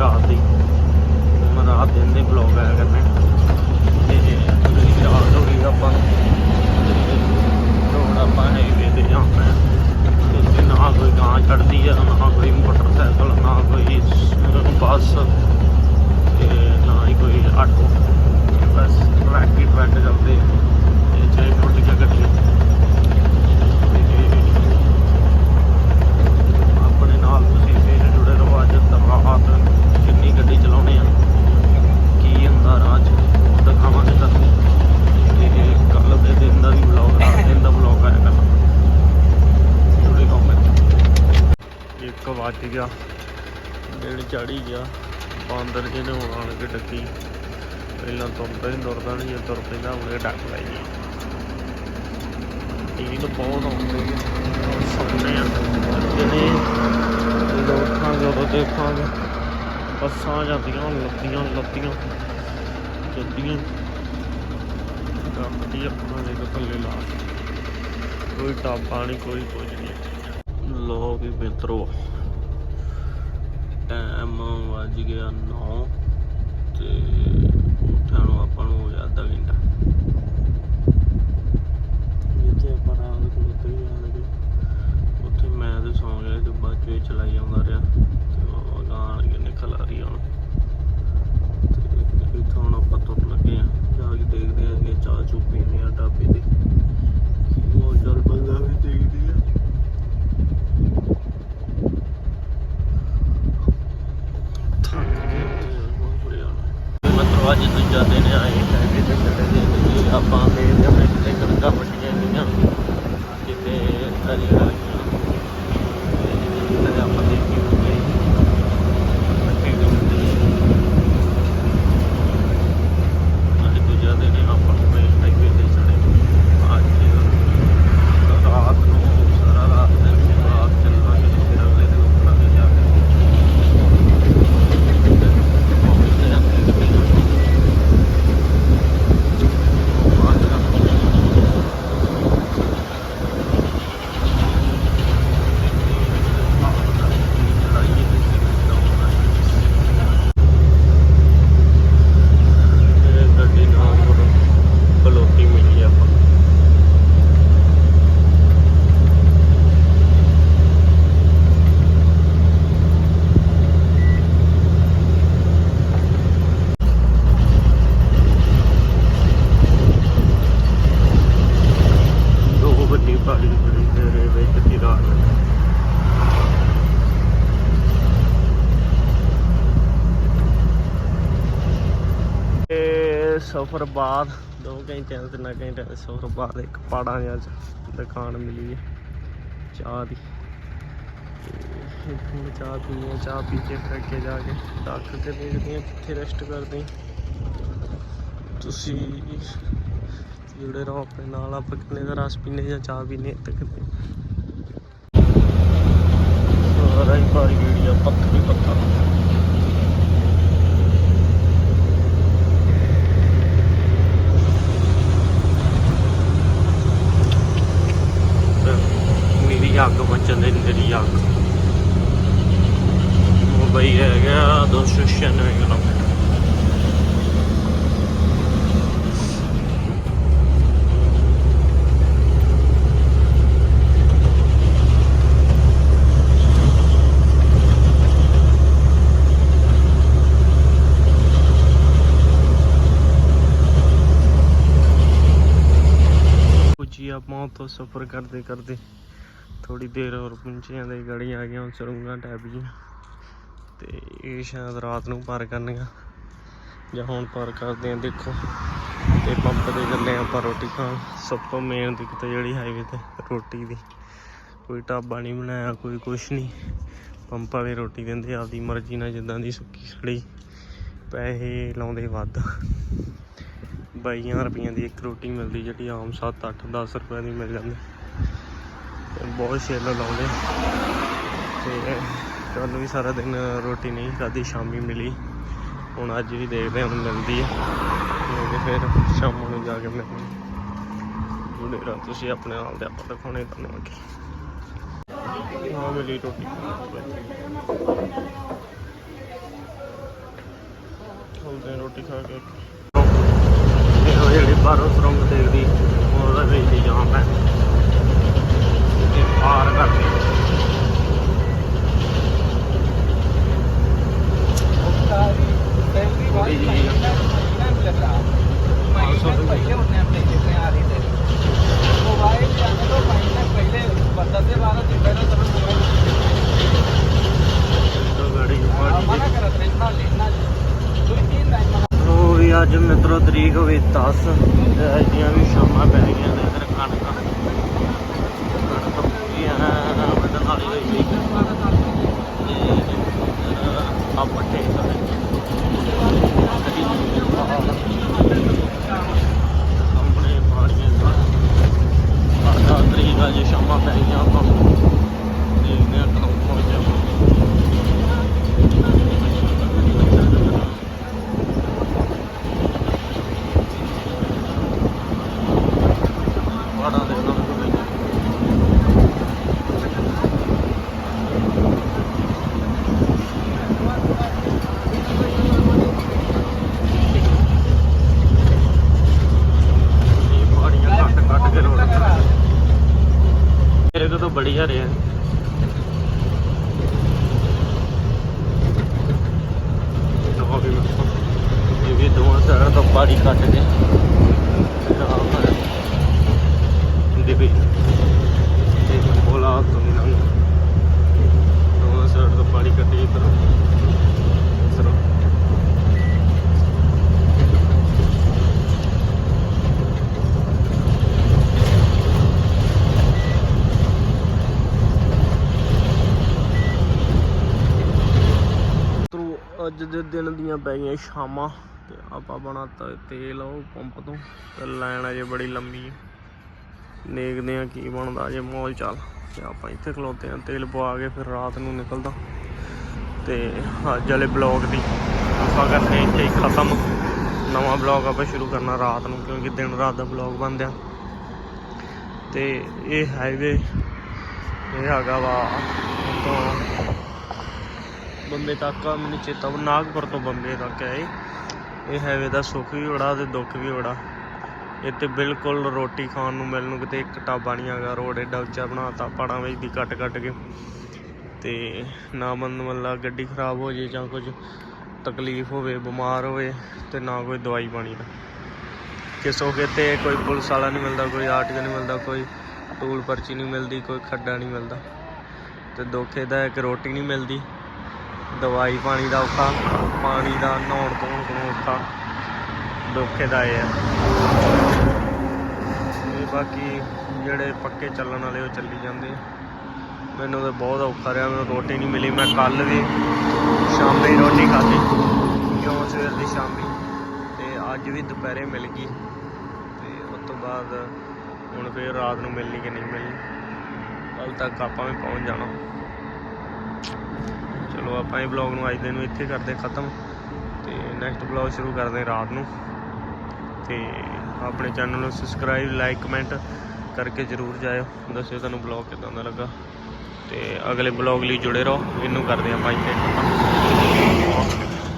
ਰਾਤ ਦੀ। ਹੁਣ ਰਾਤ ਦਿਨ ਦੇ ਬਲੌਗ ਆਇਆ ਕਰਨੇ। ਤੇ ਪੂਰੀ ਰਾਤ ਹੋ ਗਈ ਆਪਾਂ ਨੂੰ। ਆਪਾਂ ਹਾਈਵੇ ਤੇ ਜਾਣਾ ਹੈ ਨਾ ਕੋਈ ਗਾਂ ਚੜਦੀ ਆ, ਨਾ ਕੋਈ ਮੋਟਰ ਨਾ ਕੋਈ ਸ- ਬੱਸ ਤੇ ਨਾ ਹੀ ਕੋਈ ਆਟੋ ਬਸ ਟਰੱਕ ਹੀ ਟਰੱਕ ਚੱਲਦੇ ਆ। ਤੇ ਚਾਹੇ ਛੋਟੀਆਂ ਗੱਡੀਆਂ ਤੇ ਆਪਣੇ ਨਾਲ ਤੁਸੀਂ ਫੇਰ ਜੁੜੇ ਰਹੋ ਅੱਜ ਰਾਤ ਕਿੰਨੀ ਗੱਡੀ ਚਲਾਉਣੇ ਆ ਕੀ ਹੁੰਦਾ ਰਾਹ 'ਚ ਉਹ ਦਿਖਾਵਾਂਗੇ ਤੁਹਾਨੂੰ ਤੇ ਕੱਲ ਦੇ ਦਿਨ ਦਾ ਵੀ ਵਲੌਗ ਰਾਤ ਦਿਨ ਦਾ ਵਲੌਗ ਆਇਆ ਕਰਨਾ ਜੁੜੇ ਰਹੋ ਮੇਰੇ ਗਿਆ। ਦਿਨ ਚੜੀ ਗਿਆ। ਬਾਂਦਰ ਜਿਹਨੇ ਹੁਣ ਆਣ ਕੇ ਡੱਕੀ। ਪਹਿਲਾਂ ਤੁਰਦਾ ਹੀ ਤੁਰਦਾ ਨਹੀਂ ਤੁਰ ਪੈਂਦਾ ਉਹਨੇ ਡੱਕ ਲਾਈ ਨੀਂਦ ਬਹੁਤ ਆਉਂਦੀ ਸੁਣਨੇ ਆ। ਦਿਨੇ ਜਦੋਂ ਦੇਖਾਂਗੇ ਬੱਸਾਂ ਜਾਂਦੀਆਂ ਲੱਦੀਆਂ ਲੱਦੀਆਂ ਜੱਦੀਆਂ ਗੱਡੀ ਆਪਣਾ ਦੇ ਥੱਲੇ ਲਾ ਕੇ। ਕੋਈ ਟਾਪਾ ਨਹੀਂ, ਕੋਈ ਕੁਝ ਨਹੀਂ। ਲੋ ਵੀ ਮਿੱਤਰੋ ਟਾਈਮ ਵੱਜ ਗਿਆ 9 ਤੇ ਉੱਠਣ ਨੂੰ ਆਪਾਂ ਨੂੰ ਹੋ ਗਿਆ ਅੱਧਾ ਘੰਟਾ ਜਿੱਥੇ ਆਪਾਂ ਰਾਤ ਨੂੰ ਉੱਤੇ ਜਾਣਗੇ ਉੱਥੇ ਮੈਂ ਤੇ ਸੌਂ ਗਿਆ ਤੇ ਬਾਅਦ ਚੋਂ ਇਹ ਚਲਾਈ ਆਉਂਦਾ ਰਿਹਾ ਤੇ ਉਹ ਗਾਣ ਕੇ ਨਿਕਲ ਆ ਰਹੀ ਹੁਣ ਤੇ ਇੱਥੋਂ ਹੁਣ ਆਪਾਂ ਤੁਰ ਲੱਗੇ ਆ ਜਾ ਕੇ ਦੇਖਦੇ ਆ ਕਿ ਚਾਹ ਚੂ ਪੀਣੇ ਆ ਢਾਬੇ ਤੇ ਉਹ ਚੱਲ ਬੰਦਾ ਵੀ ਦੇਖਦੀ ਆ ਮਤਲਬ ਅੱਜ ਦੂਜਾ ਦਿਨ ਆਏ ਹੈਗੇ ਤੇ ਚੱਲੇ ਦੇ ਜੀ ਆਪਾਂ ਦੇ ਦੇ ਆਪਣੇ ਕਿਤੇ ਕਣਕਾਂ ਵੱਡੀਆਂ ਗਈਆਂ ਕਿਤੇ ਹਰੀ ਵਾਲੀਆਂ ਤੇ ਆਪਾਂ ਦੇਖੀ ਹੁੰਦੀ ਅੱਗੇ ਹੁੰਦੀ ਅੱਜ ਦੂਜਾ ਦਿਨ ਆਪਾਂ ਨੂੰ ਮੇਨ ਹਾਈਵੇ ਤੇ ਚੜੇ ਅੱਜ ਰਾਤ ਨੂੰ ਸਾਰਾ ਰਾਤ ਦਿਨ ਰਾਤ ਚੱਲਾਂਗੇ ਫਿਰ ਅਗਲੇ ਦਿਨ ਉੱਪਰਾਂਗੇ ਜਾ ਕੇ ਗੱਡੀ ਨਾਲ ਬਲੋਟੀ ਮਿਲੀ ਆਪਾਂ ਦੋ ਵੱਡੀ ਪਹਾੜੀ ਬੜੀ ਤੇਰੇ ਵਿੱਚ ਦੀ ਰਾਤ ਇਹ ਸਫ਼ਰ ਬਾਅਦ, ਦੋ ਘੰਟਿਆਂ ਤਿੰਨ ਘੰਟਿਆਂ ਦੇ ਸਫ਼ਰ ਬਾਅਦ ਇੱਕ ਪਹਾੜਾਂ ਜਿਹਾ 'ਚ ਦੁਕਾਨ ਮਿਲੀ ਹੈ, ਚਾਹ ਦੀ। ਹੁਣ ਚਾਹ ਪੀਣੀ ਚਾਹ ਪੀ ਕੇ ਫਿਰ ਅੱਗੇ ਜਾ ਕੇ ਡਾਕਟਰ ਕੇ ਦੇਖਦੇ ਹਾਂ ਕਿੱਥੇ ਰੈਸਟ ਕਰਦੇ ਤੁਸੀਂ ਜੁੜੇ ਰਹੋ ਆਪਣੇ ਨਾਲ ਆਪਾਂ ਕਿੰਨੇ ਦਾ ਰਸ ਪੀਨੇ ਜਾਂ ਚਾਹ ਪੀਨੇ ਤੱਕ ਸਾਰਾ ਹੀ ਭਾਰੀ ਏਰੀਆ ਪੱਥਰ ਹੀ ਪੱਥਰ ਮੇਰੀ ਅੱਗ ਮਚਣ ਦੇ ਮੇਰੀ ਅੱਗ ਮੁੰਬਈ ਹੈਗਾ 296 ਕਿਲੋਮੀਟਰ ਪੁੱਜੀ ਆਪਾਂ ਉੱਥੋਂ ਸਫ਼ਰ ਕਰਦੇ ਕਰਦੇ ਥੋੜੀ ਦੇਰ ਹੋਰ ਪਹੁੰਚਿਆਂ ਦੇ ਗਾੜੀ ਆ ਗਈਆਂ ਸਰੂੰਗਾ ਟੈਬ ਜੀ ਤੇ ਇਹ ਸ਼ਾਇਦ ਰਾਤ ਨੂੰ ਪਾਰ ਕਰਨੀਆਂ ਜਾਂ ਹੁਣ ਪਾਰ ਕਰਦੇ ਆ, ਦੇਖੋ। ਤੇ ਪੰਪ ਤੇ ਚੱਲੇ ਆਪਾਂ ਰੋਟੀ ਖਾਣ। ਸਭ ਤੋਂ ਮੇਨ ਦਿੱਕਤ ਜਿਹੜੀ ਹਾਈਵੇ ਤੇ, ਰੋਟੀ ਦੀ। ਕੋਈ ਢਾਬਾ ਨਹੀਂ ਬਣਾਇਆ, ਕੋਈ ਕੁਛ ਨਹੀਂ। ਪੰਪ ਵਾਲੇ ਰੋਟੀ ਦਿੰਦੇ ਆਪਦੀ ਮਰਜ਼ੀ ਨਾਲ ਜਿੱਦਾਂ ਦੀ ਸੁੱਕੀ ਖੜੀ। ਪੈਸੇ ਲਾਉਂਦੇ ਵੱਧ। ਬਾਈਆਂ ਰੁਪਈਆਂ ਦੀ ਇੱਕ ਰੋਟੀ ਮਿਲਦੀ, ਜਿਹੜੀ ਆਮ 7 8 10 ਰੁਪਏ ਦੀ ਮਿਲ ਜਾਂਦੀ। ਬਹੁਤ ਛਿੱਲ ਲਾਉਂਦੇ। ਤੇ ਕੱਲ ਵੀ ਸਾਰਾ ਦਿਨ ਰੋਟੀ ਨਹੀਂ ਖਾਧੀ, ਸ਼ਾਮੀ ਮਿਲੀ। ਹੁਣ ਅੱਜ ਵੀ ਦੇਖਦੇ ਹਾਂ, ਹੁਣ ਮਿਲਦੀ ਹੈ ਕਿਉਂਕਿ ਫਿਰ ਸ਼ਾਮ ਨੂੰ ਜਾ ਕੇ ਮਿਲਣੀ ਜੁੜੇ ਰਹੋ ਤੁਸੀਂ ਆਪਣੇ ਨਾਲ ਦੇ ਆਪਾਂ ਦਿਖਾਉਣੇ, ਤੁਹਾਨੂੰ ਅੱਗੇ ਹਾਂ ਮਿਲੀ ਰੋਟੀ। ਚਲਦੇ ਰੋਟੀ ਖਾ ਕੇ। ਇਹ ਜਿਹੜੀ ਬਾਹਰੋਂ ਸੁਰੰਗ ਦੇਖਦੀ, ਉਹਦਾ ਵਿੱਚ ਹੀ ਜਾਮ ਹੈ। ਪਾਰ ਕਰਦੇ ਥੋੜੀ ਜਿਹੀ ਆ। ਤਾਂ ਗਾੜੀ ਉਹ ਵੀ ਅੱਜ ਮਿੱਤਰੋ ਤਰੀਕ ਹੋਈ 10 ਤੇ ਵੀ ਸ਼ਾਮਾਂ ਪੈ ਗਈਆਂ ਨੇ ਇਧਰ ਕਣਕ ਕਣਕ ਪੂਰੀਆਂ ਵੱਢਣ ਵਾਲੀ ਹੋਈ ਗਈ ਆ ਪੱਠੇ ਸਾਹਮਣੇ ਬਾੜੀਆਂ ਦਾ ਆਹ ਤਰੀਕ ਅੱਜ ਸ਼ਾਮਾਂ ਪੈ ਗਈਆਂ ਆਪਾਂ ਦੇਖਦੇ ਹਾਂ ਕਦੋਂ ਪਹੁੰਚਦੇ ਬਾੜਾਂ ਦੇ ਉਹਨਾਂ ਨੂੰ ਇਹ ਬਾੜੀਆਂ ਕੱਟ ਕੱਟ ਕੇ ਰੋਡ ਮੇਰੇ ਕੋਲ ਤਾਂ ਬੜੀ ਹਰੇ ਆ ਦੋ ਵੀ ਵੇਖੋ। ਇਹ ਵੀ ਦੋਵਾਂ ਸਾਈਡ ਤੋਂ ਬਾੜੀ ਕੱਟ ਕੇ ਆਰਾਮ ਨਾਲ ਹੁੰਦੀ ਪਈ ਤੇ ਬੋਲਾ ਤੋਂ ਨਹੀਂ ਲੰਘ ਦੋਵਾਂ ਸਾਈਡ ਤੋਂ ਬਾੜੀ ਕੱਟੀ ਇੱਧਰ ਇੱਧਰ ਤੋ ਅੱਜ ਦੇ ਦਿਨ ਦੀਆਂ ਪੈ ਗਈਆਂ ਸ਼ਾਮਾਂ ਤੇ ਆਪਾਂ ਬਣਾਤਾ ਤੇਲ ਉਹ ਪੰਪ ਤੋਂ ਤੇ ਲਾਈਨ ਅਜੇ ਬੜੀ ਲੰਮੀ ਹੈ ਦੇਖਦੇ ਆ ਕੀ ਬਣਦਾ ਜੇ ਮੌਲ ਚਾਲ। ਤੇ ਆਪਾਂ ਇੱਥੇ ਖਲੋਤੇ ਆ ਤੇਲ ਪਵਾ ਕੇ ਫਿਰ ਰਾਤ ਨੂੰ ਨਿਕਲਦਾ। ਤੇ ਅੱਜ ਵਾਲੇ ਬਲੌਗ ਦੀ ਆਪਾਂ ਕਰਨੇ ਇੱਥੇ ਹੀ ਖਤਮ। ਨਵਾਂ ਬਲੌਗ ਆਪਾਂ ਸ਼ੁਰੂ ਕਰਨਾ ਰਾਤ ਨੂੰ, ਕਿਉਂਕਿ ਦਿਨ ਰਾਤ ਦਾ ਬਲੌਗ ਬਣਦਿਆ ਤੇ ਇਹ ਹਾਈਵੇ ਇਹ ਹੈਗਾ ਵਾ ਤੋਂ ਬੰਬੇ ਤੱਕ ਆ ਮੈਨੂੰ ਚੇਤਾ ਵਾ, ਨਾਗਪੁਰ ਤੋਂ ਬੰਬੇ ਤੱਕ ਹੈ ਇਹ। ਇਹ ਹਾਈਵੇ ਦਾ ਸੁੱਖ ਵੀ ਬੜਾ ਤੇ ਦੁੱਖ ਵੀ ਬੜਾ। ਇੱਥੇ ਬਿਲਕੁਲ ਰੋਟੀ ਖਾਣ ਨੂੰ ਮਿਲਣ ਨੂੰ ਕਿਤੇ ਇੱਕ ਢਾਬਾ ਨਹੀਂ ਹੈਗਾ ਰੋਡ ਏਡਾ ਉੱਚਾ ਬਣਾਤਾ ਪਾੜਾਂ ਵਿੱਚ ਦੀ ਕੱਟ ਕੱਟ ਕੇ। ਤੇ ਨਾ ਬੰਦ ਮੱਲਾ ਗੱਡੀ ਖਰਾਬ ਹੋ ਜੇ ਜਾਂ ਕੁਝ ਤਕਲੀਫ ਹੋਵੇ ਬਿਮਾਰ ਹੋਵੇ ਤੇ ਨਾ ਕੋਈ ਦਵਾਈ ਪਾਣੀ ਦਾ। ਕਿਸੋ ਤੇ ਕੋਈ ਪੁਲਿਸ ਵਾਲਾ ਨਹੀਂ ਮਿਲਦਾ ਕੋਈ ਆਰਟੀਓ ਨਹੀਂ ਮਿਲਦਾ ਕੋਈ ਟੂਲ ਪਰਚੀ ਨਹੀਂ ਮਿਲਦੀ ਕੋਈ ਖੱਡਾ ਨਹੀਂ ਮਿਲਦਾ। ਤੇ ਦੁੱਖ ਇਹਦਾ ਹੈ ਕਿ ਰੋਟੀ ਨਹੀਂ ਮਿਲਦੀ। ਦਵਾਈ ਪਾਣੀ ਦਾ ਔਖਾ, ਪਾਣੀ ਦਾ ਨਹਾਉਣ ਧੋਣ ਤੋਂ ਔਖਾ, ਦੁੱਖੇ ਦਾ ਇਹ ਹੈ ਬਾਕੀ ਜਿਹੜੇ ਪੱਕੇ ਚੱਲਣ ਵਾਲੇ ਉਹ ਚੱਲੀ ਜਾਂਦੇ। ਮੈਨੂੰ ਤਾਂ ਬਹੁਤ ਔਖਾ ਰਿਹਾ, ਮੈਨੂੰ ਰੋਟੀ ਨਹੀਂ ਮਿਲੀ। ਮੈਂ ਕੱਲ ਵੀ ਸ਼ਾਮ ਦੀ ਰੋਟੀ ਖਾਧੀ, ਕਿਉਂ ਸਵੇਰ ਦੀ ਸ਼ਾਮੀ। ਤੇ ਅੱਜ ਵੀ ਦੁਪਹਿਰੇ ਮਿਲ ਗਈ। ਤੇ ਉਸ ਤੋਂ ਬਾਅਦ ਹੁਣ ਫੇਰ ਰਾਤ ਨੂੰ ਮਿਲਣੀ ਕਿ ਨਹੀਂ ਮਿਲਣੀ। ਕੱਲ ਤੱਕ ਆਪਾਂ ਵੀ ਪਹੁੰਚ ਜਾਣਾ। ਚਲੋ ਆਪਾਂ ਇਹ ਬਲੌਗ ਨੂੰ ਅੱਜ ਦੇ ਨੂੰ ਇੱਥੇ ਕਰਦੇ ਖਤਮ ਤੇ ਨੈਕਸਟ ਬਲੌਗ ਸ਼ੁਰੂ ਕਰਦੇ ਰਾਤ ਨੂੰ। ਤੇ ਆਪਣੇ ਚੈਨਲ ਨੂੰ ਸਬਸਕ੍ਰਾਈਬ ਲਾਈਕ ਕਮੈਂਟ ਕਰਕੇ ਜਰੂਰ ਜਾਇਓ। ਦੱਸਿਓ ਤੁਹਾਨੂੰ ਬਲੌਗ ਕਿਦਾਂ ਦਾ ਲੱਗਾ। ਤੇ ਅਗਲੇ ਬਲੌਗ ਲਈ ਜੁੜੇ ਰਹੋ। ਇਹਨੂੰ ਕਰਦੇ ਆਪਾਂ ਇੱਥੇ ਖਤਮ।